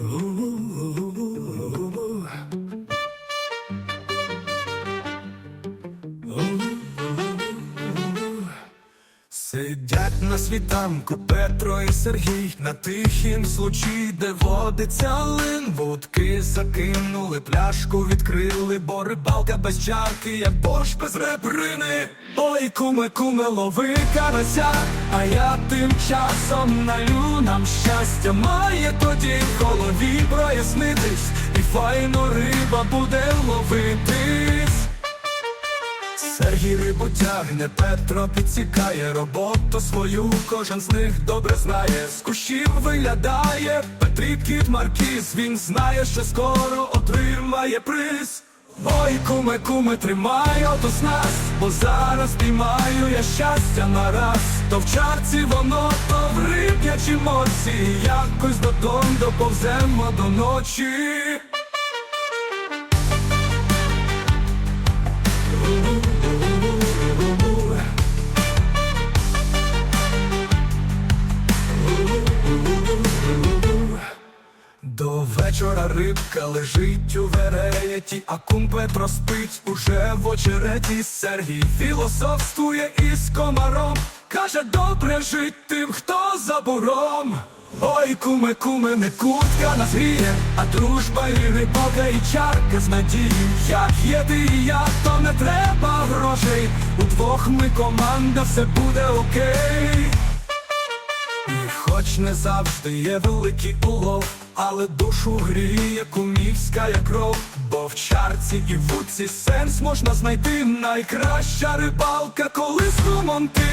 Ooh. Сидять на світанку Петро і Сергій на тихім случаї, де водиться лин Вудки закинули, пляшку відкрили, бо рибалка без чарки, як борщ без ребрини. Ой, куме, куме, лови карася, а я тим часом налю нам щастя має тоді в голові прояснитись, і файно риба буде ловитись. Сергій рибу тягне, Петро підсікає роботу свою, кожен з них добре знає, з кущів виглядає, Петрі кіт Маркіз, він знає, що скоро отримає приз. Ой, куме, куме, тримай ото снасть, бо зараз піймаю я щастя на раз. То в чарці воно, то в риб'ячій моці, якось додому доповземо до ночі. Вечора рибка лежить у вереті, а кум Петро спить уже в очереті. Сергій філософствує із комаром, каже, добре жить тим, хто за буром. Ой, куме, куме, не кутка нас гріє, а дружба і рибалка, і чарка з надією. Як є ти і я, то не треба грошей. Удвох ми команда, все буде окей. Хоч не завжди є великий улов, але душу гріє кумівська як кров, бо в чарці і в вудці сенс можна знайти найкраща рибалка, коли струмом ти.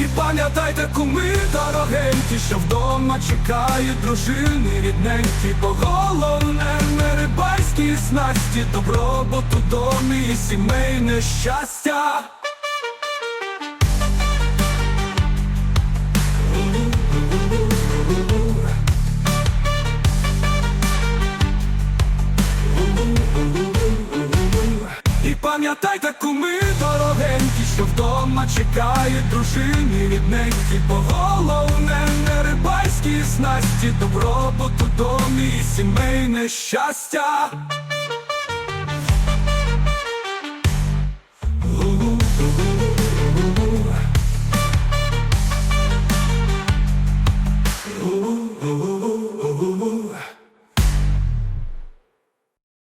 І пам'ятайте, куми дорогенькі, що вдома чекають дружини рідненькі, бо головне не рибальські снасті, добробут у домі і сімейне щастя. Пам'ятайте, куми дорогенькі, що вдома чекають дружини рідненькі, бо головне не рибальські снасті, добробуту домі і сімейне щастя.